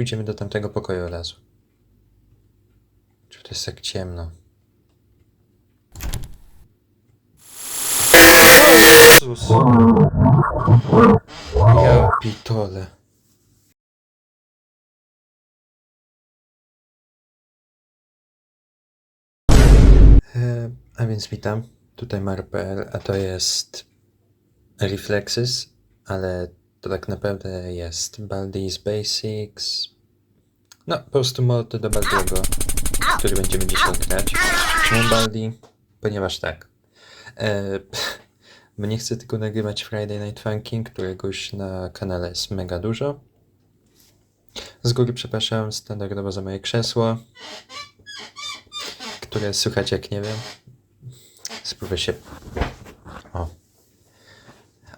Pójdziemy do tamtego pokoju od razu. Czy to jest tak ciemno? Jezus! Ja pitole. E, A więc witam, tutaj Mar.pl, a to jest Reflexes, ale to tak naprawdę jest Baldi's Basics. No, po prostu mod do Baldiego, który będziemy dzisiaj grać. Czemu Baldi? Ponieważ tak. E, nie chcę tylko nagrywać Friday Night Funkin', którego już na kanale jest mega dużo. Z góry przepraszam standardowo za moje krzesło, które słychać jak nie wiem. Spróbuję się. O.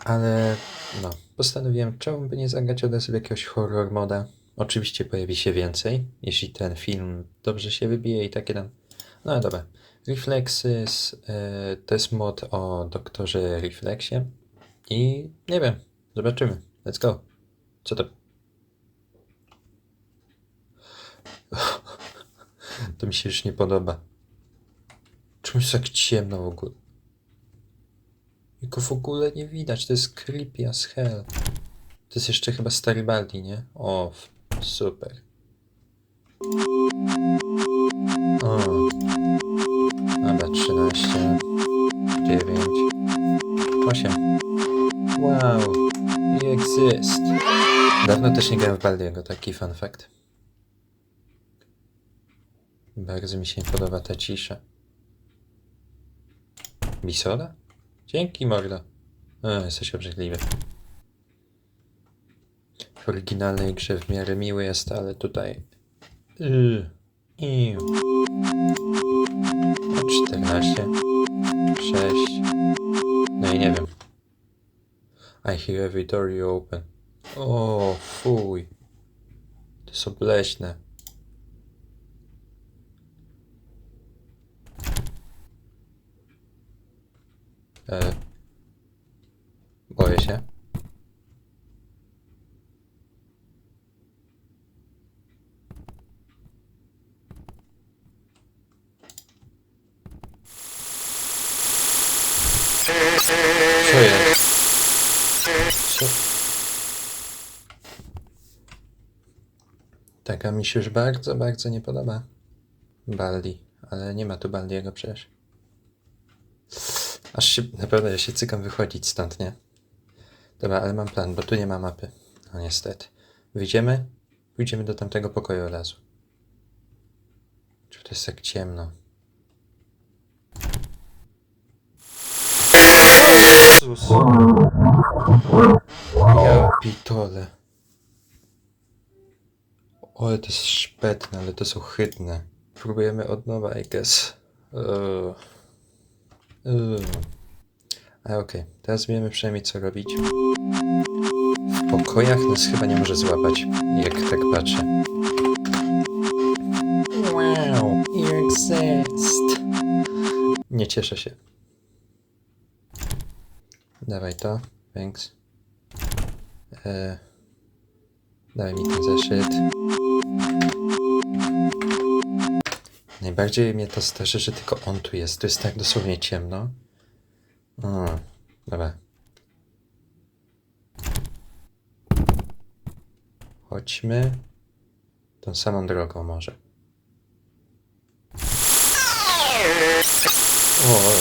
Ale no, postanowiłem, czemu by nie zagrać od razu jakiegoś horror moda. Oczywiście pojawi się więcej, jeśli ten film dobrze się wybije i takie tam. No dobra. Reflexes to jest mod o doktorze Reflexie. I nie wiem, zobaczymy. Let's go. Co to? To mi się już nie podoba. Czemu jest tak ciemno w ogóle? Jego w ogóle nie widać, to jest creepy as hell. To jest jeszcze chyba stary Baldi, nie? O, super. O. Dobra, 13, 9, 8. Wow, you exist. Dawno też nie grałem w Baldiego, taki fun fact. Bardzo mi się podoba ta cisza. Bisoda? Dzięki, Mordo. O, jesteś obrzydliwy. W oryginalnej grze w miarę miły jest, ale tutaj... Yy. O, 14. 6. No i nie wiem. I hear every door you open. O, fuj. To jest obleśne. E, boję się. Co jest? Co? Taka mi się już bardzo, bardzo nie podoba. Baldi, ale nie ma tu Baldiego przecież. Aż się, naprawdę ja się cykam wychodzić stąd, nie? Dobra, ale mam plan, bo tu nie ma mapy. No niestety. Wyjdziemy? Pójdziemy do tamtego pokoju od razu. Czy to jest tak ciemno? Jezus! Ja pitole. O, ale to jest szpetne, ale to są chytne. Próbujemy od nowa, I guess. Eee. Eee. A okej, teraz wiemy przynajmniej co robić. W pokojach nas chyba nie może złapać, jak tak patrzę. Wow, you exist. Nie cieszę się. Dawaj to, thanks. E, mi ten zeszyt. Najbardziej mnie to straszy, że tylko on tu jest. Tu jest tak dosłownie ciemno. O, dobra. Chodźmy tą samą drogą może. O.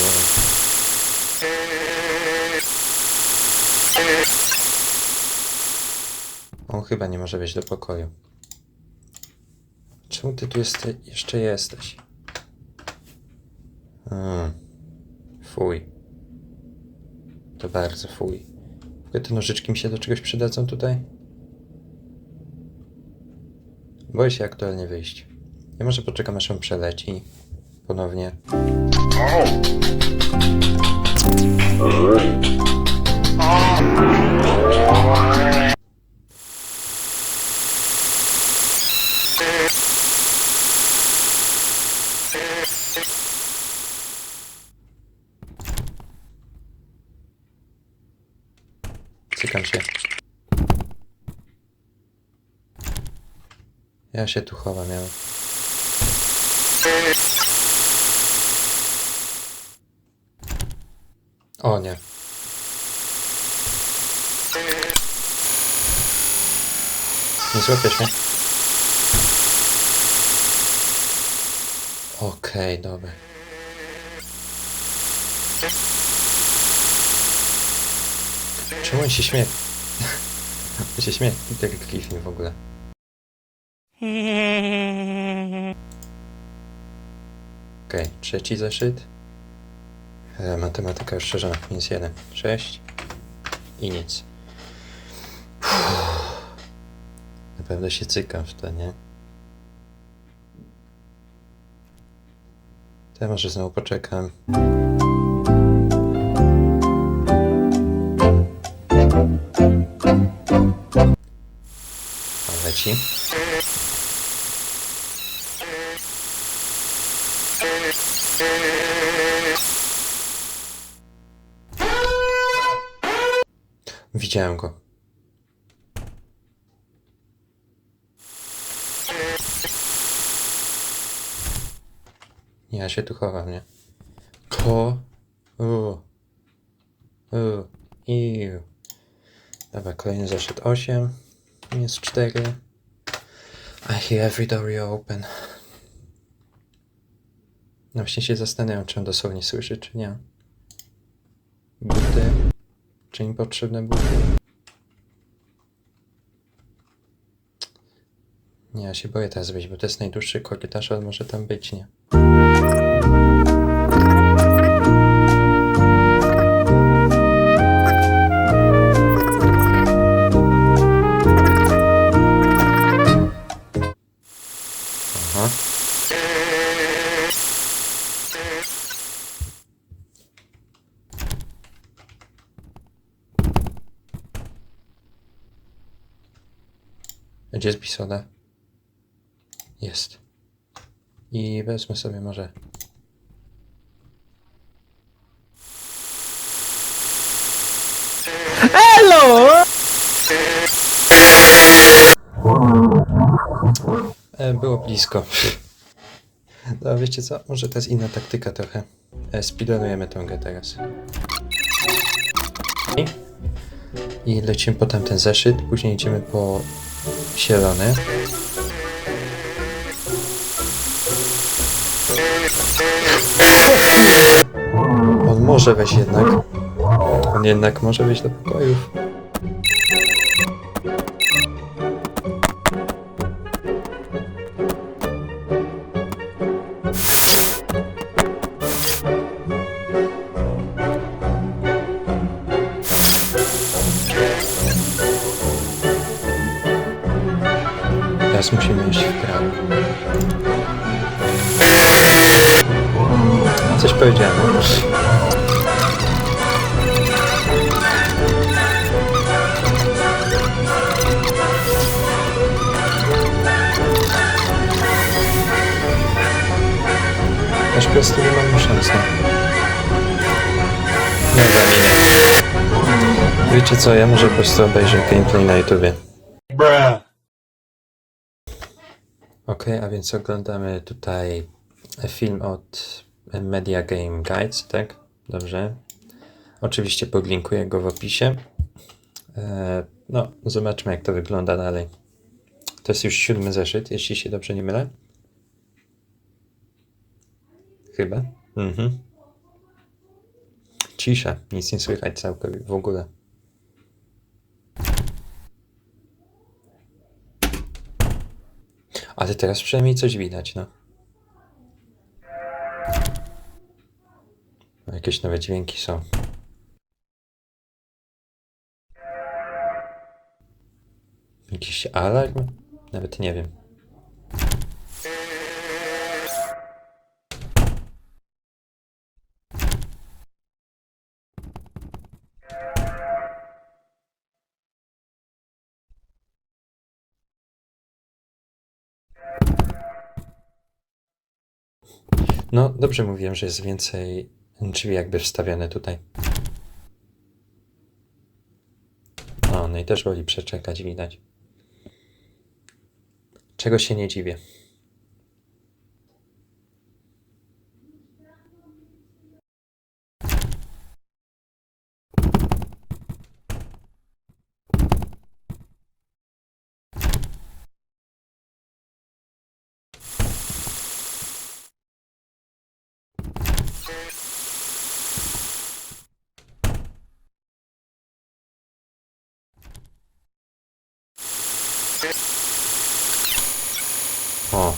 On chyba nie może wejść do pokoju. Czemu ty tu jeste, jeszcze jesteś? Hmm. Fuj. To bardzo fuj. W ogóle te nożyczki mi się do czegoś przydadzą tutaj? Boję się aktualnie wyjść. Ja może poczekam aż on przeleci. Ponownie. Cykam się. Ja się tu chowam, ja. O nie. Nie złapiesz mnie? Okej, dobra. Czemu on się śmieje? On się śmieje, Peter Griffin w ogóle. Okej, trzeci zeszyt. E, matematyka rozszerzona, minus jeden. Sześć. I nic. Naprawdę się cykam w to, nie? To ja może znowu poczekam. Widziałem go. Ja się tu chowam, nie? Ko. U. U. Iu. Dobra, kolejny zeszyt 8. Jest 4. I hear every door you open. No właśnie się zastanawiam, czy on dosłownie słyszy, czy nie. Buty. Czy im potrzebne buty? Nie, ja się boję teraz wyjść, bo to jest najdłuższy korytarz, ale może tam być, nie? Gdzie bisoda? Jest. I wezmę sobie może. Hello! E, było blisko. No wiecie co? Może to jest inna taktyka trochę. E, speedrunujemy tę grę teraz. I, I lecimy po tamten zeszyt, później idziemy po zielony. On może wejść jednak. On jednak może wejść do pokojów. Teraz musimy iść w prawo. Coś powiedziałem. Aż po prostu nie mam szans na... Nie zamienię. Wiecie co, ja może po prostu obejrzę gameplay na YouTubie. Okej, a więc oglądamy tutaj film od Media Game Guides, tak? Dobrze. Oczywiście podlinkuję go w opisie. E, No, zobaczmy jak to wygląda dalej. To jest już siódmy zeszyt, jeśli się dobrze nie mylę. Chyba. Mhm. Cisza, nic nie słychać całkowicie w ogóle. Ale teraz przynajmniej coś widać, no. Jakieś nowe dźwięki są. Jakiś alarm? Nawet nie wiem. No, dobrze mówiłem, że jest więcej drzwi jakby wstawione tutaj. No, no i też woli przeczekać, widać. Czego się nie dziwię.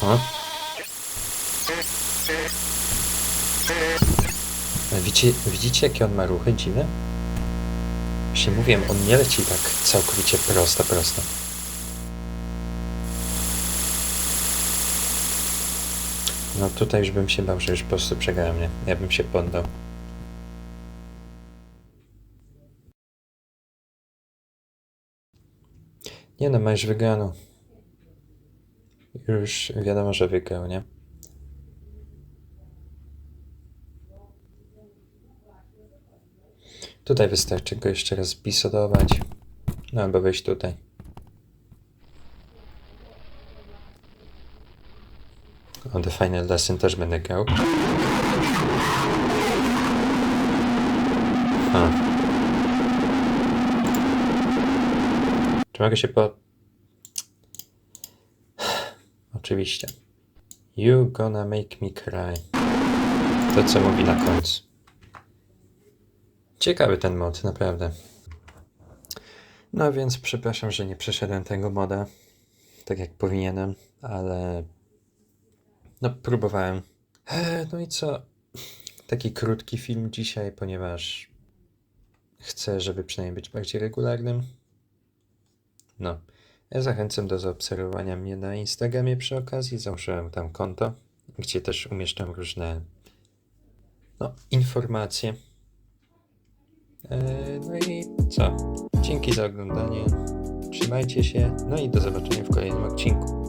Oho. Widzicie, widzicie jakie on ma ruchy dziwne? Właśnie mówiłem, on nie leci tak całkowicie prosto, prosto. No tutaj już bym się bał, że już po prostu przegrałem, nie? Ja bym się poddał. Nie no, ma już wygraną. Już wiadomo, że wygrał, nie? Tutaj wystarczy go jeszcze raz bisodować. No albo wejść tutaj. O, The Final Lesson też będę grał. A. Czy mogę się po... Oczywiście. You gonna make me cry. To co mówi na końcu. Ciekawy ten mod, naprawdę. No więc przepraszam, że nie przeszedłem tego moda tak jak powinienem, ale no próbowałem. Eee, No i co? Taki krótki film dzisiaj, ponieważ chcę, żeby przynajmniej być bardziej regularnym. No. Zachęcam do zaobserwowania mnie na Instagramie przy okazji. Założyłem tam konto, gdzie też umieszczam różne no, informacje. Eee, No i co? Dzięki za oglądanie. Trzymajcie się, no i do zobaczenia w kolejnym odcinku.